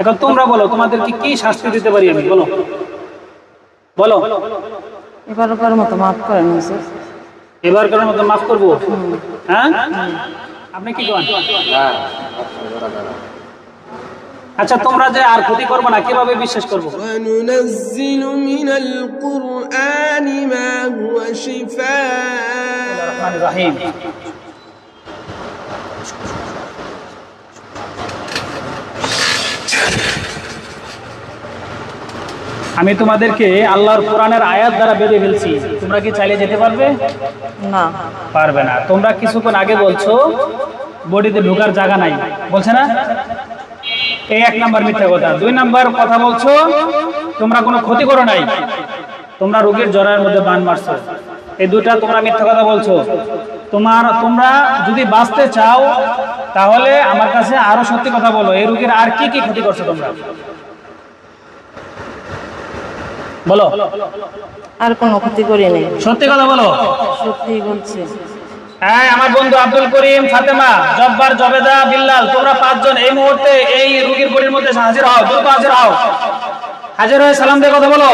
এখন তোমরা বলো তোমাদেরকে কি শাস্তি দিতে পারি আমি? বলো। বলো। এবারকার মতো মাফ করেন এবারকার মতো মাফ করব? হ্যাঁ? আপনি কি করেন? হ্যাঁ, আচ্ছা তোমরা যে আর ক্ষতি করব না কীভাবে বিশ্বাস করব? আমি তোমাদেরকে আল্লাহর কোরআনের আয়াত দ্বারা বেঁধে ফেলছি। তোমরা কি চাইলে যেতে পারবে? না। পারবে না। তোমরা কিছুক্ষণ আগে বলছো বডিতে ঢোকার জায়গা নাই। বলছে না? এই এক নাম্বার মিথ্যা কথা। দুই নাম্বার কথা বলছো তোমরা কোনো ক্ষতি করো নাই। তোমরা রোগীর জ্বরের মধ্যে বান মারছো। এই দুটা তোমরা মিথ্যা কথা বলছো। তোমার তোমরা যদি বাঁচতে চাও তাহলে আমার কাছে আরও সত্যি কথা বলো। এই রোগীর আর কি কি ক্ষতি করছ তোমরা? বলো। আর কোনো ক্ষতি করি নাই। সত্যি কথা বলো। সত্যি বলছি। হ্যাঁ আমার বন্ধু আব্দুল করিম ফাতেমা জব্বার জবেদা বিল্লাল তোমরা পাঁচজন এই মুহূর্তে এই রুগীর বডির মধ্যে হাজির হও দ্রুত হাজির হও। হাজির হয়ে সালাম দিয়ে কথা বলো।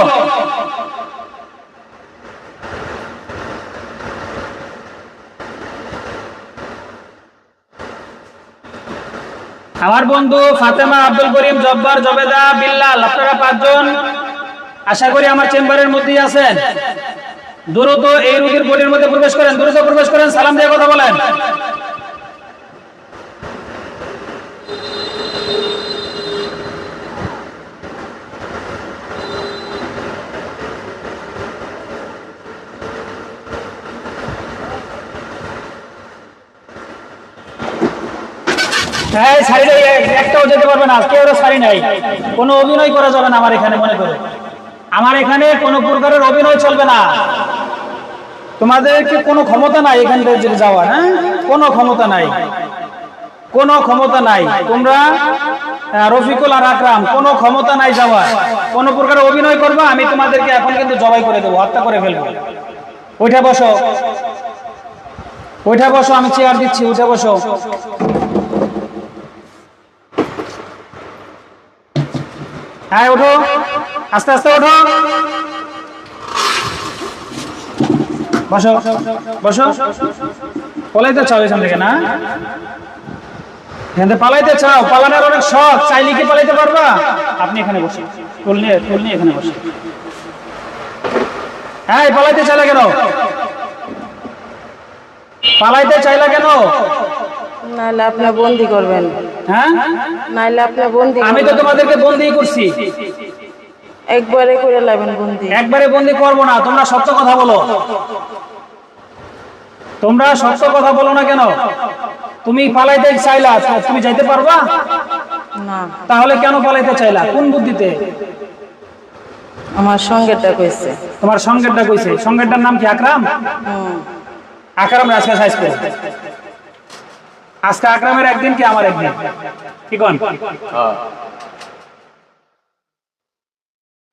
আমার বন্ধু ফাতেমা আব্দুল করিম জব্বার জবেদা বিল্লাল আপনারা পাঁচজন আশা করি আমার চেম্বারের মধ্যেই আছেন। দ্রুত এই রোগীর বডির মধ্যে প্রবেশ করেন, দ্রুত প্রবেশ করেন, সালাম দিয়ে কথা বলেন। হ্যাঁ শাড়ি একটাও যেতে পারবে না, আজকে ওরা শাড়ি নাই। কোনো অভিনয় করা যাবে না আমার এখানে, মনে করে। আমার এখানে কোনো প্রকারের অভিনয় চলবে না। তোমাদের কি কোনো ক্ষমতা নাই এখান থেকে যে যাওয়ার হ্যাঁ? কোনো ক্ষমতা নাই। কোনো ক্ষমতা নাই। তোমরা রফিকুল আর আকরাম, কোনো ক্ষমতা নাই যাওয়ার। কোনো প্রকার অভিনয় করবে, আমি তোমাদেরকে এখন কিন্তু জবাই করে দেবো, হত্যা করে ফেলব। ওইটা বসো। ওইটা বসো, আমি চেয়ার দিচ্ছি উঠে বসো। হ্যাঁ ওঠো। আস্তে আস্তে ওঠো। বসো বসো। পলাইতে চাও এখান থেকে না? এখান থেকে পালাইতে চাও। পালানোর অনেক শখ। চাইলে কি পালাইতে পারবা? আপনি এখানে বসে। টুল নিয়ে টুল নিয়ে এখানে বসে। হ্যাঁ পালাইতে চাইলে কেন? পালাইতে চাইলা কেন? নাহলে আপনি বন্দি করবেন। হ্যাঁ? নাহলে আপনি বন্দি আমি তো তোমাদেরকে বন্দি করছি। একবারে করে লাবেন বন্দি। একবারে বন্দি করব না তোমরা সত্য কথা বলো। তোমরা সত্য কথা বলো না কেন? তুমি পালাইতে চাইলা তুমি যাইতে পারবা? না। তাহলে কেন পালাইতে চাইলা? কোন বুদ্ধিতে? আমার সঙ্গেটা কইছে। তোমার সঙ্গেরটা কইছে। সঙ্গেরটার নাম কি আকরাম? হুম। আকরাম আজকে সাইজ করে আজকে আকরামের একদিন কি আমার একদিন? কি কন?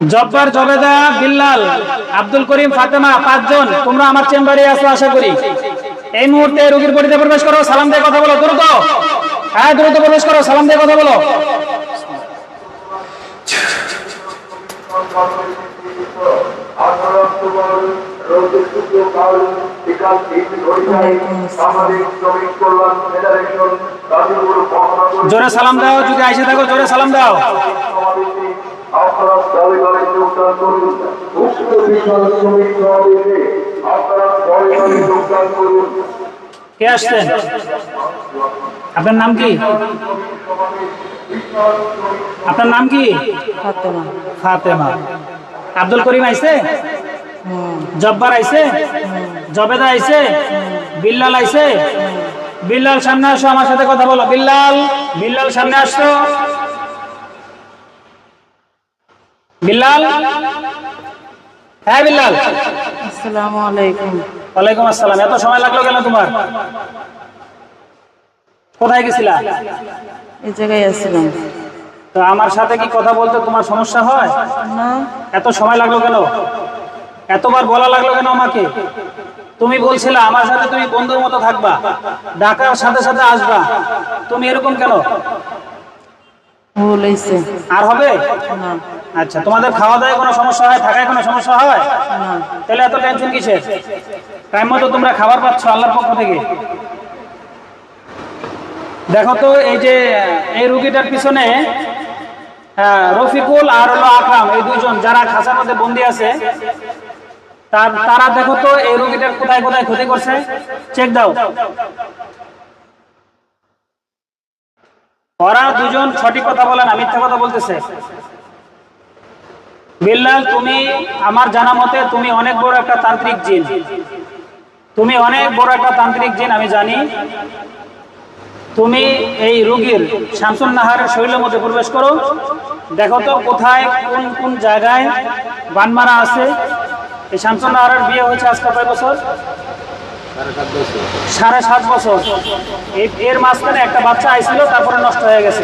জব্বার জবেদা বিল্লাল, আব্দুল করিম ফাতেমা পাঁচজন, তোমরা আমার চেম্বারে আসো আশা করি। এই মুহূর্তে রোগীর বডিতে প্রবেশ করো, সালাম দিয়ে কথা বলো, দ্রুত। হ্যাঁ দ্রুত প্রবেশ করো, সালাম দিয়ে কথা বলো। জোরে সালাম দাও, যদি আইসে থাকো, জোরে সালাম দাও। আপনারা দলে দলে যোগদান করুন। উক্ত শ্রমিক সমাবেশে আপনারা দলে দলে যোগদান করুন। কে আসছেন? আপনার নাম কি? আপনার নাম কি? ফাতেমা। ফাতেমা। আব্দুল করিম আইছে? হুম জব্বার আইছে? জবেদা আইছে? বিল্লাল আইছে? বিল্লাল সামনে আসো আমার সাথে কথা বলো। বিল্লাল বিল্লাল সামনে আসো। বিল্লাল? হ্যাঁ বিল্লাল। আসসালামু আলাইকুম। ওয়ালাইকুম আসসালাম। এত সময় লাগল কেন তোমার? কোথায় গেছিলা? এই জায়গায় আসছিলাম তো আমার সাথে কি কথা বলতে তোমার সমস্যা হয়? না। এত সময় লাগল কেন? এতবার বলা লাগল কেন আমাকে? তুমি বলছিলে আমার সাথে তুমি বন্ধুর মতো থাকবা। ডাকার সাথে সাথে আসবা। তুমি এরকম কেন? ভুল হয়েছে আর হবে? আচ্ছা তোমাদের খাওয়া দাওয়ায় কোনো সমস্যা হয়? থাকায় কোনো সমস্যা হয়? তাহলে এত টেনশন কিসের? টাইম মতো তোমরা খাবার পাচ্ছ আল্লাহর পক্ষ থেকে? দেখো তো এই যে এই রুগীটার পিছনে আহ, রফিকুল আর হলো আকরাম এই দুজন যারা খাঁচার মধ্যে বন্দি আছে তারা দেখো তো এই রুগীটার কোথায় কোথায় ক্ষতি করছে? চেক দাও। ওরা দুজন সঠিক কথা বলে না, মিথ্যা কথা বলতেছে। বিল্লাল তুমি আমার জানা মতে তুমি অনেক বড় একটা তান্ত্রিক জিন। তুমি অনেক বড় একটা তান্ত্রিক জিন, আমি জানি। তুমি এই রোগীর শামসুন নাহারের শরীরের মধ্যে প্রবেশ করো। দেখো তো কোথায়, কোন কোন জায়গায় বানমারা আছে। এই শামসুন নাহারের বিয়ে হয়েছে আজকে কয় বছর? সাড়ে সাত বছর। এর মাঝখানে একটা বাচ্চা আইছিল তারপরে নষ্ট হয়ে গেছে।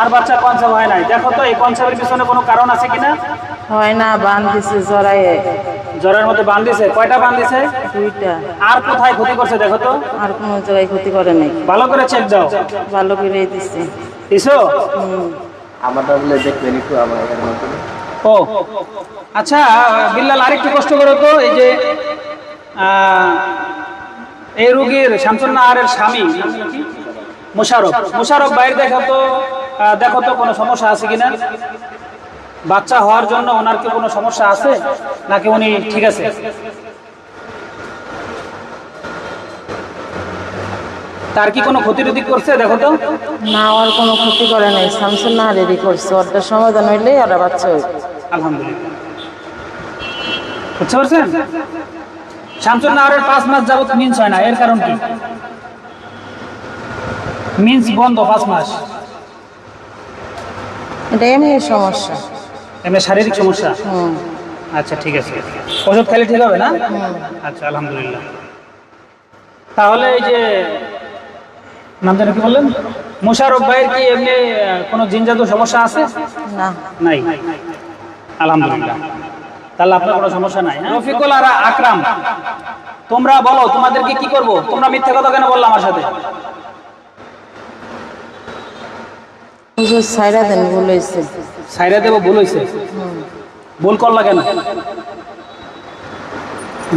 আর বাচ্চা কনসেপ্ট হয় নাই। দেখো তো এই কনসেপ্টের পিছনে কোনো কারণ আছে কিনা? হয় না বান দিছে জড়াইয়ে জ্বরের মধ্যে বান দিছে? কয়টা বান দিছে? দুইটা। আর কোথায় ক্ষতি করছে দেখো তো। আর কোনো জায়গায় ক্ষতি করে নাই। ভালো করে চেক দাও। ভালো করে দিছে। দিছো? আমারটা বলে দেখবেন একটু আমার ও। আচ্ছা বিল্লাল আরেকটু কষ্ট করো তো। এই যে আহ, এই রোগীর শামসুন নাহারের স্বামী মোশারফ। মোশারফ বাইরে দেখো তো দেখো তো কোনো সমস্যা আছে কিনা? বাচ্চা হওয়ার জন্য ওনার কি কোনো সমস্যা আছে? নাকি উনি ঠিক আছে? তার কি কোনো ক্ষতি টতি করছে? দেখো তো। না আর কোনো ক্ষতি করে নাই। শামসুন নাহারেরই করছে ওরটা সমাধান হইলেই ওরা বাচ্চা আলহামদুলিল্লাহ। বুঝতে পারছেন? শামসুন নাহারের পাঁচ মাস যাবত মিন্স হয় না এর কারণ কি? মিন্স বন্ধ পাঁচ মাস। এটা এমনি সমস্যা। এমনি শারীরিক সমস্যা? আচ্ছা ঠিক আছে। ওষুধ খেলে ঠিক হবে না? আচ্ছা আলহামদুলিল্লাহ। তাহলে এই যে নাম যেন কি বললেন? মোশারফ ভাইয়ের কি এমনি কোনো সমস্যা আছে? না। নাই। আলহামদুলিল্লাহ। তাহলে আপনার কোনো সমস্যা নাই হ্যাঁ? রফিকুল আর আকরাম। তোমরা বলো তোমাদেরকে কি করব? তোমরা মিথ্যা কথা কেন বলল আমার সাথে? হুজুর সাইরা দেন ভুল হয়েছে। সাইরা দেবো ভুল হয়েছে? ভুল করলা কেন?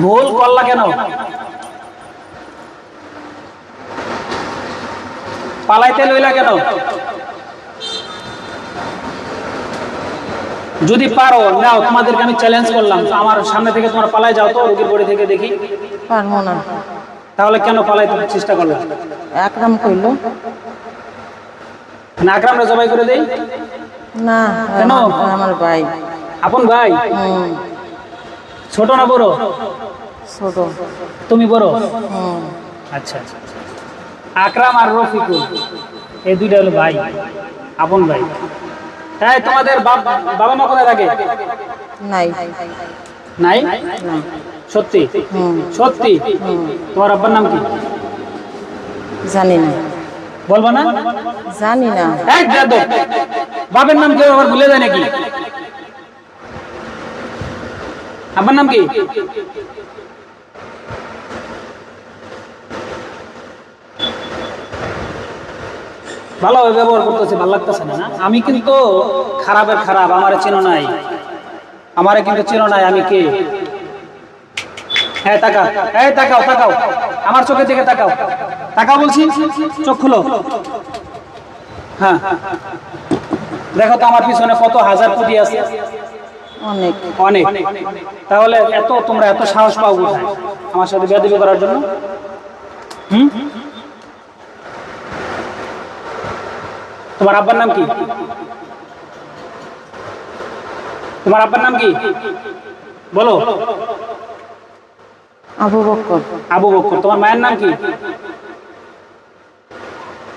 ভুল করলা কেন? পালাইতে লইলা কেন? যদি পারো নাও তোমাদেরকে আমি চ্যালেঞ্জ করলাম। আমার সামনে থেকে তোমার পালাই যাও তো রোগীর বড়ি থেকে দেখি। পারব না। তাহলে কেন পালাইতে চেষ্টা করলাম একরাম কইলো। না আকরামরা জবাই করে দেই। না কেন? আমার- ভাই। আপন ভাই? ছোট না বড়? ছোট। তুমি বড়? আচ্ছা আচ্ছা আচ্ছা। আকরাম আর রফিকুল এই দুইটা হলো ভাই আপন ভাই। হ্যাঁ তোমাদের বাপ- বাবা মা কোথায় থাকে? নাই। নাই? সত্যি? সত্যি? তোমার আব্বার নাম কি? জানি না। বলবা না? জানি না। এক বেয়াদব। বাপের নাম কেউ আবার ভুলে যায় নাকি? আব্বার নাম কি? ভালোভাবে ব্যবহার করতেছে ভালো লাগতেছে না? আমি কিন্তু খারাপের খারাপ আমার চেনো নাই। আমারে কিন্তু চেনো নাই আমি কে? হ্যাঁ তাকাও হ্যাঁ তাকাও তাকাও আমার চোখের দিকে তাকাও। তাকাও বলছি চোখ খুলো। হ্যাঁ। দেখো তো আমার পিছনে কত হাজার কোটি আছে। অনেক। অনেক। তাহলে এত তোমরা এত সাহস পাও আমার সাথে বেদবি করার জন্য? হুম? তোমার আব্বার নাম কি? তোমার আব্বার নাম কি? বলো। আবু বক্কর। আবু বকর তোমার মায়ের নাম কি?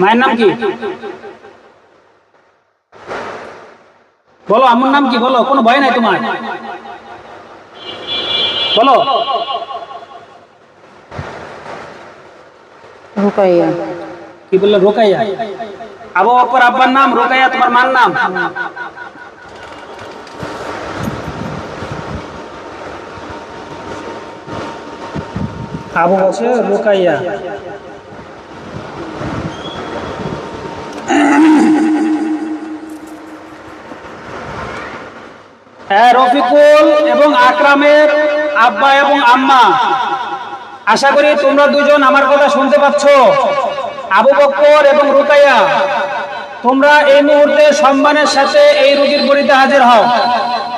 মায়ের নাম কি? বলো আমার নাম কি? বলো কোনো ভয় নাই তোমার? বলো। রুকাইয়া। কি বললে? রোকাইয়া। আবু আব্বার নাম তোমার মার নাম? আবু রফিকুল এবং আকরামের আব্বা এবং আম্মা, আশা করি তোমরা দুজন আমার কথা শুনতে পাচ্ছ। আবু বক্কর এবং রুকাইয়া তোমরা এই মুহূর্তে সম্মানের সাথে এই রোগীর বড়িতে হাজির হও।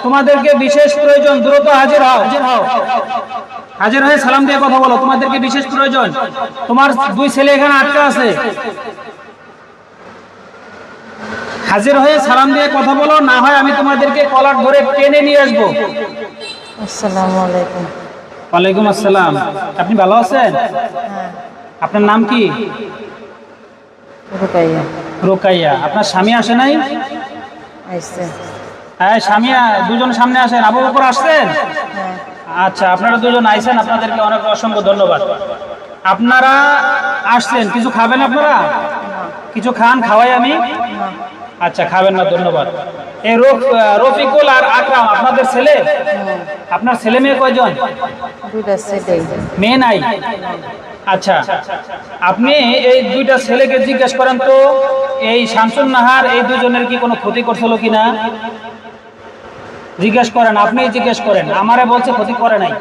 তোমাদেরকে বিশেষ প্রয়োজন দ্রুত হাজির হও হাজির হও। হাজির হয়ে সালাম দিয়ে কথা বলো তোমাদেরকে বিশেষ প্রয়োজন। তোমার দুই ছেলে এখানে আটকা আছে। হাজির হয়ে সালাম দিয়ে কথা বলো না হয় আমি তোমাদেরকে কলার ধরে টেনে নিয়ে আসব। আসসালামু আলাইকুম। ওয়ালাইকুম আসসালাম। আপনি ভালো আছেন? হ্যাঁ। আপনার নাম কি? রুকাইয়া। রোকাইয়া। আপনার স্বামী আসে নাই? হ্যাঁ স্বামী দুজন সামনে আসেন। আবু বকর আসছেন? হ্যাঁ। আচ্ছা আপনারা দুজন আইছেন আপনাদেরকে অনেক অসংখ্য ধন্যবাদ। আপনারা আসছেন। কিছু খাবেন আপনারা? কিছু খান? খাওয়াই আমি? আচ্ছা খাবেন না ধন্যবাদ। এই রফ- রফিকুল আর আকরাম আপনাদের ছেলে? আপনার ছেলে মেয়ে কয়জন? মেয়ে নাই। আচ্ছা আপনি এই দুইটা ছেলেকে জিজ্ঞেস করেন তো এই শামসুন নাহার এই দুজনের কি কোনো ক্ষতি করছিল কিনা? জিজ্ঞেস করেন আপনি জিজ্ঞেস করেন আমারে বলছে ক্ষতি করে নাই।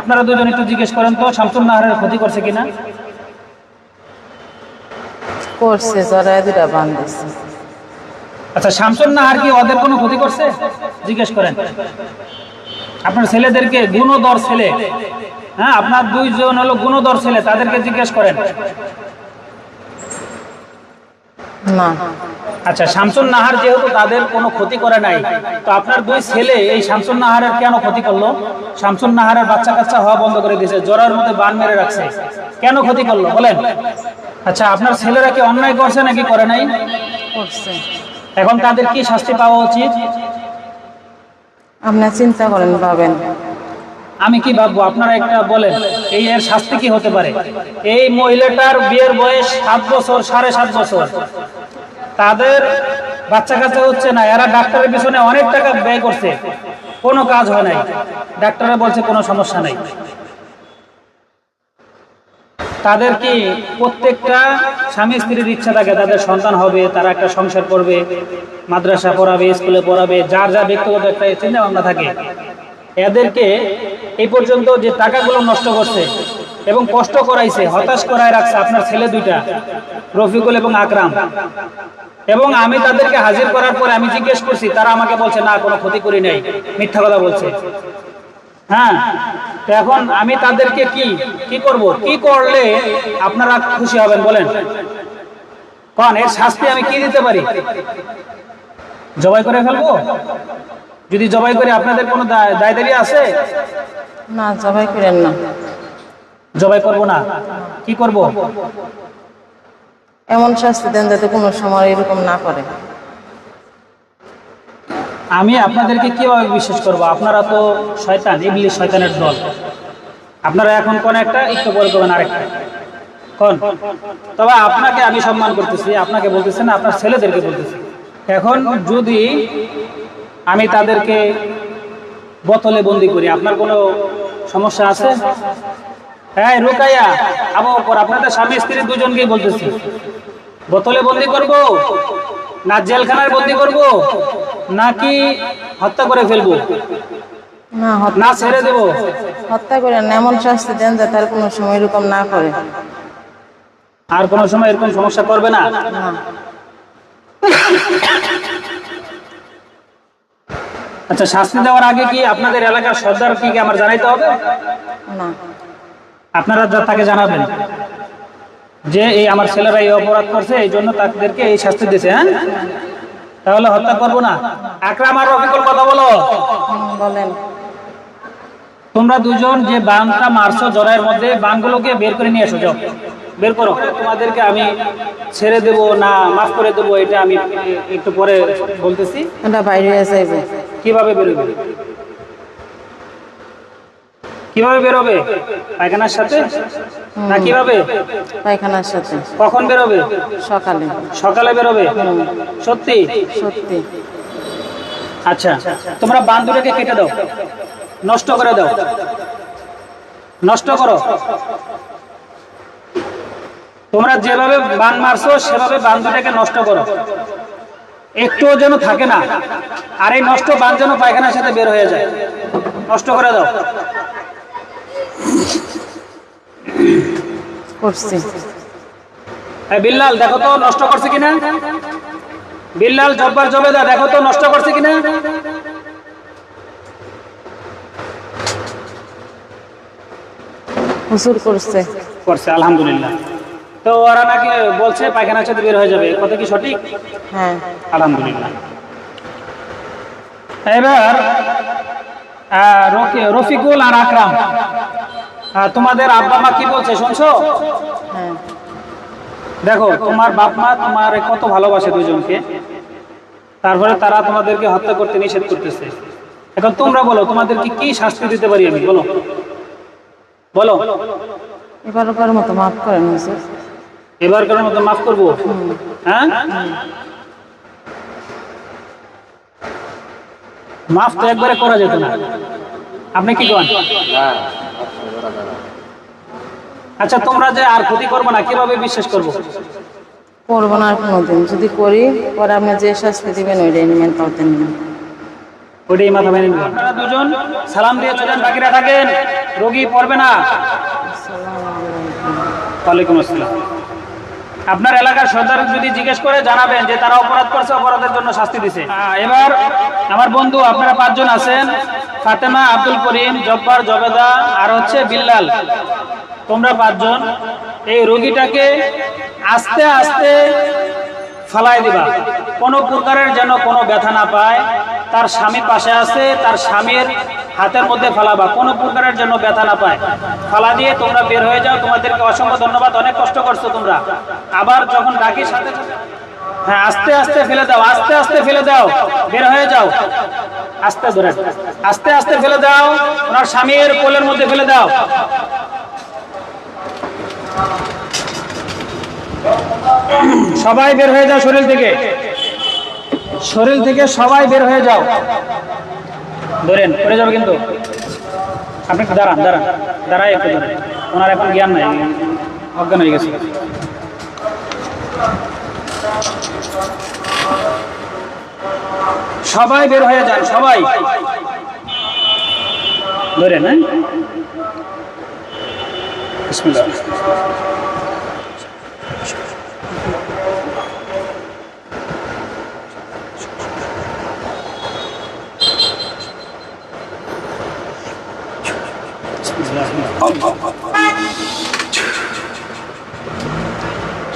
আপনারা দুজন একটু জিজ্ঞেস করেন তো শামসুন নাহারের ক্ষতি করছে কিনা? করছে জরায় দুটা বান্ধিছে আচ্ছা শামসুন নাহার কি ওদের কোনো ক্ষতি করছে? জিজ্ঞেস করেন। আপনার ছেলেদেরকে গুণদর ছেলে। হ্যাঁ আপনার দুইজন হলো গুণদর ছেলে তাদেরকে জিজ্ঞেস করেন। না। আচ্ছা শামসুন নাহার যেহেতু তাদের কোনো ক্ষতি করে নাই তো আপনার দুই ছেলে এই শামসুন নাহারের কেন ক্ষতি করল? শামসুন নাহারের বাচ্চা কাচ্চা হওয়া বন্ধ করে দিয়েছে জ্বরের মধ্যে বান মেরে রাখছে কেন ক্ষতি করল? বলেন। আচ্ছা আপনার ছেলেরা কি অন্যায় করছে নাকি করে নাই? এখন তাদের কি শাস্তি পাওয়া উচিত? আপনি চিন্তা করেন ভাবেন। আমি কি ভাববো? আপনারা একটা বলেন, এই এর শাস্তি কি হতে পারে? এই মহিলাটার বিয়ের বয়স সাত বছর, সাড়ে সাত বছর। তাদের বাচ্চা কাচ্চা হচ্ছে না, এরা ডাক্তারের পিছনে অনেক টাকা ব্যয় করছে। কোনো কাজ হয় নাই। ডাক্তাররা বলছে কোনো সমস্যা নাই। তাদের কি প্রত্যেকটা স্বামী স্ত্রীর ইচ্ছা থাকে, তাদের সন্তান হবে, তারা একটা সংসার করবে, মাদ্রাসা পড়াবে, স্কুলে পড়াবে, যার যা ব্যক্তিগত একটা চিন্তা ভাবনা থাকে। এদেরকে এই পর্যন্ত যে টাকাগুলো নষ্ট করছে এবং কষ্ট করাইছে, হতাশ করায় রাখছে আপনার ছেলে দুইটা, রফিকুল এবং আকরাম। এবং আমি তাদেরকে হাজির করার পরে আমি জিজ্ঞেস করছি, তারা আমাকে বলছে, না, কোনো ক্ষতি করি নাই। মিথ্যা কথা বলছে। হ্যাঁ এখন আমি তাদেরকে কি কি করব? কি করলে আপনারা খুশি হবেন বলেন? কন, এর শাস্তি আমি কি দিতে পারি? জবাই করে ফেলব? যদি জবাই করে আপনাদের কোনো দায় দায় দাবি আছে? না জবাই করেন না। জবাই করব না? কি করব? এমন শাস্তি দেন যাতে কোনো সময় এরকম না করে। আমি আপনাদেরকে কীভাবে বিশ্বাস করব? আপনারা তো শয়তান ইবলিশ শয়তানের দল। আপনারা এখন কোন একটা একটু পরে করবেন আরেকটা। কোন? তবে আপনাকে আমি সম্মান করতেছি আপনাকে বলতেছি না আপনার ছেলেদেরকে বলতেছি। এখন যদি আমি তাদেরকে বোতলে বন্দি করি। আপনার কোনো সমস্যা আছে? হ্যাঁ রুকাইয়া আবু আপনাদের স্বামী স্ত্রী দুজনকেই বলতেছি। বোতলে বন্দি করব? না জেলখানায় বন্দি করব? নাকি হত্যা করে ফেলব? না ছেড়ে দেব? হত্যা করেন না এমন শাস্তি দেন যাতে আর কোনো সময় এরকম না করে। আর কোনো সময় এরকম সমস্যা করবে না। আচ্ছা শাস্তি দেওয়ার আগে কি আপনাদের এলাকার সর্দার কি কি আমার জানাইতে হবে? না। আপনারা যা- তাকে জানাবেন। যে এই আমার ছেলেরা এই অপরাধ করছে এই জন্য তাদেরকে এই শাস্তি দিয়েছে হ্যাঁ? তাহলে হত্যা করব না। আকরাম আর রফিকুল কথা বলো। বলেন। তোমরা দুজন যে বানটা মারছো জরায়ের মধ্যে বানগুলোকে বের করে নিয়ে এসো যাও। বের করো। তোমাদেরকে আমি ছেড়ে দেব না মাফ করে দেবো এটা আমি একটু পরে বলতেছি। বাইরে যাইবে কীভাবে বেরোবে? কীভাবে বেরোবে? পায়খানার সাথে? না কীভাবে? পায়খানার সাথে। কখন বেরোবে? সকালে। সকালে বেরোবে? সত্যি? সত্যি। আচ্ছা তোমরা বান্ধুটাকে কেটে দাও। নষ্ট করে দাও। নষ্ট করো। তোমরা যেভাবে বান মারছো সেভাবে বান্ধুটাকে নষ্ট করো। একটুও যেন থাকে না আর এই নষ্ট বান যেন পায়খানার সাথে বের হয়ে যায়। নষ্ট করে দাও। করছি। বিল্লাল দেখো তো নষ্ট করছে কিনা? বিল্লাল জব্বার জবেদা দেখো তো নষ্ট করছে কিনা? হুজুর করছে। করছে আলহামদুলিল্লাহ। তো ওরা নাকি বলছে পায়খানার সাথে বের হয়ে যাবে। কথা কি সঠিক? হ্যাঁ। আলহামদুলিল্লাহ। এবার রফিকুল আর আকরাম। তোমাদের আব্বা মা কি বলছে শুনছো? হ্যাঁ। দেখো তোমার বাপ মা তোমার কত ভালোবাসে দুজনকে। তারপরে তারা তোমাদেরকে হত্যা করতে নিষেধ করতেছে। এখন তোমরা বলো তোমাদেরকে কি শাস্তি দিতে পারি আমি? বলো। বলো। এবারকার মতো মাফ করেন এবারকার মতো মাফ করব? হ্যাঁ? মাফ তো একবারে করা যেত না। আপনি কি করেন? আচ্ছা তোমরা যে আর ক্ষতি করব না কীভাবে বিশ্বাস করব? করব না কোনোদিন। যদি করি পরে আপনি যে শাস্তি দিবেন ওইটাই নেবেন তাওতেন না ওইটাই মাথা মেনে নিলাম আপনারা দুজন সালাম দিয়ে চলেন বাকিরা থাকেন। রোগী পড়বে না। ওয়ালাইকুম আসসালাম। আপনার এলাকার সর্দার যদি জিজ্ঞেস করে জানাবেন যে তারা অপরাধ করছে, অপরাধের জন্য শাস্তি দিছে। এবার আমার বন্ধু, আপনারা পাঁচজন আছেন, ফাতেমা, আব্দুল করিম, জব্বার, জবেদা, আর হচ্ছে বিল্লাল। তোমরা পাঁচজন, এই রোগীটাকে আস্তে আস্তে ফালাই দিবা। কোনো প্রকারের যেন কোনো ব্যথা না পায়। তার স্বামী পাশে আছে, তার স্বামীর হাতের মধ্যে ফালাবা, কোনো প্রকারের জন্য ব্যথা না পায়। ফালা দিয়ে তোমরা বের হয়ে যাও, তোমাদেরকে অসংখ্য ধন্যবাদ, অনেক কষ্ট করছ তোমরা। আবার যখন ডাকি সাথে হ্যাঁ আস্তে আস্তে ফেলে দাও, আস্তে আস্তে ফেলে দাও, বের হয়ে যাও। আস্তে ধরে আস্তে আস্তে ফেলে দাও, ওনার স্বামীর কোলের মধ্যে ফেলে দাও। সবাই বের হয়ে যাও শরীর থেকে। শরীর থেকে সবাই বের হয়ে যাও। ধরেন, পড়ে যাবে কিন্তু। আপনি একটু দাঁড়ান দাঁড়ান। দাঁড়াই একটু ওনার এখন জ্ঞান নাই, অজ্ঞান হয়ে গেছে। সবাই বের হয়ে যান, সবাই। ধরেন হ্যাঁ?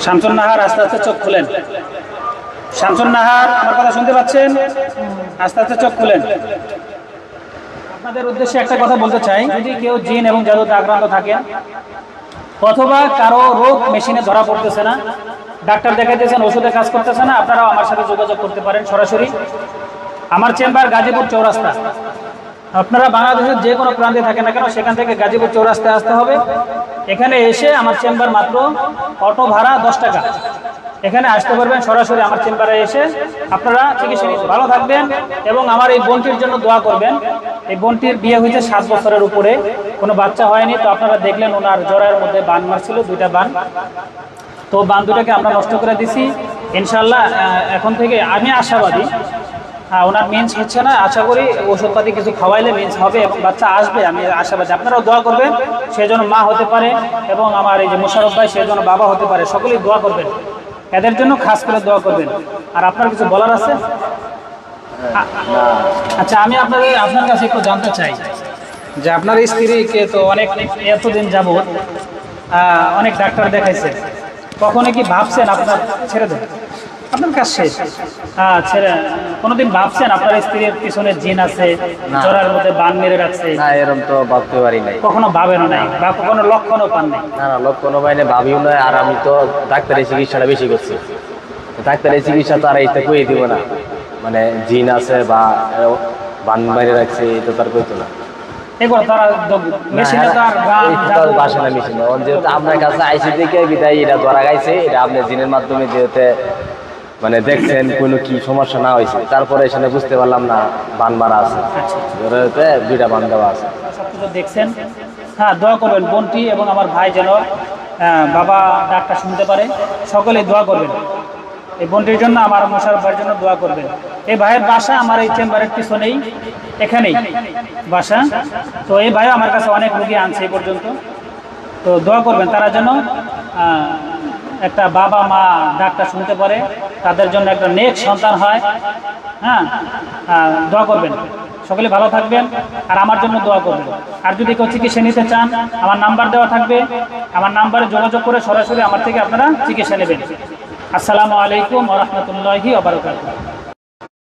শামসুন নাহার, আস্তে আস্তে চোখ খুলেন। শামসুন নাহার, আমার কথা শুনতে পাচ্ছেন? আস্তে আস্তে চোখ খুলেন। আপনাদের উদ্দেশ্যে একটা কথা বলতে চাই। যদি কেউ জিন এবং জাদুতে আক্রান্ত থাকেন অথবা কারও রোগ মেশিনে ধরা পড়তেছে না, ডাক্তার দেখাইতেছেন, ওষুধে কাজ করতেছে না, আপনারাও আমার সাথে যোগাযোগ করতে পারেন সরাসরি। আমার চেম্বার গাজীপুর চৌরাস্তা। আপনারা বাংলাদেশের যে কোনো প্রান্তে থাকেন না কেন, সেখান থেকে গাজীপুর চৌরাস্তায় আসতে হবে। এখানে এসে আমার চেম্বার মাত্র অটো ভাড়া দশ টাকা। এখানে আসতে পারবেন সরাসরি আমার চেম্বারে এসে। আপনারা চিকিৎসা ভালো থাকবেন এবং আমার এই বোনটির জন্য দোয়া করবেন। এই বোনটির বিয়ে হয়েছে সাত বছরের উপরে। কোনো বাচ্চা হয়নি, তো আপনারা দেখলেন ওনার জ্বরের মধ্যে বান মারছিল, দুইটা বান। তো বান দুটাকে আমরা নষ্ট করে দিছি। ইনশাল্লাহ এখন থেকে আমি আশাবাদী হ্যাঁ ওনার মেন্স হচ্ছে না আশা করি ওষুধপাতি কিছু খাওয়াইলে মেন্স হবে এবং বাচ্চা আসবে আমি আশাবাদী। আপনারাও দোয়া করবেন সে মা হতে পারে এবং আমার এই যে মোশারফ ভাই সে বাবা হতে পারে সকলেই দোয়া করবেন। এদের জন্য খাস করে দোয়া করবেন। আর আপনার কিছু বলার আছে? আচ্ছা আমি আপনাদের আপনার কাছে একটু জানতে চাই যে আপনার স্ত্রীকে তো অনেক এতদিন আহ, অনেক ডাক্তার দেখাইছে। কখনো কি ভাবছেন আপনার ছেড়ে দেন? আপনার কাজ শেষ ছেড়ে। কোনোদিন ভাবছেন আপনার স্ত্রীর পিছনে জিন আছে। জোড়ার মধ্যে বান মেরে রাখছে? না এরকম তো ভাবতে পারি নাই। কখনো ভাবেনও নাই বা কখনো লক্ষণও পান নাই? না না লোক কোনো বাইনে ভাবিও আর আমি তো ডাক্তারের চিকিৎসাটা বেশি করছি। ডাক্তারের চিকিৎসা তো আর এইটা কই দিব না। মানে জিন আছে বা বান বাইরে রাখছে এটা তো আর কইতো না। আপনার কাছে আইসি দেখে বিদায় এটা ধরা গাইছে এটা আপনি জিনের মাধ্যমে যেহেতু মানে দেখছেন কোনো কি সমস্যা না হয়েছে। তারপরে এখানে বুঝতে পারলাম না, বান মারা আছে। দুইটা বান দেওয়া আছে। দেখছেন। হ্যাঁ দোয়া করবেন বোনটি এবং আমার ভাই যেন বাবা ডাকটা শুনতে পারে। সকলেই দোয়া করবেন। এই বোনটির জন্য, আমার মোশারফ ভাইয়ের জন্য দোয়া করবেন। এই ভাইয়ের বাসা আমার এই চেম্বারের পিছনেই, এখানেই বাসা। তো এই ভাই আমার কাছে অনেক রুগী আনছে এই পর্যন্ত। তো দোয়া করবেন, তারা যেন একটা বাবা মা ডাক্তার শুনতে পারে তাদের জন্য একটা নেক সন্তান হয় হ্যাঁ? আহ, দোয়া করবেন। সকলে ভালো থাকবেন আর আমার জন্য দোয়া করবেন। আর যদি কেউ চিকিৎসা নিতে চান আমার নাম্বার দেওয়া থাকবে। আমার নাম্বারে যোগাযোগ করে সরাসরি আমার থেকে আপনারা চিকিৎসা নেবেন। আসসালামু আলাইকুম রহমতুল্লাহি আবরকাত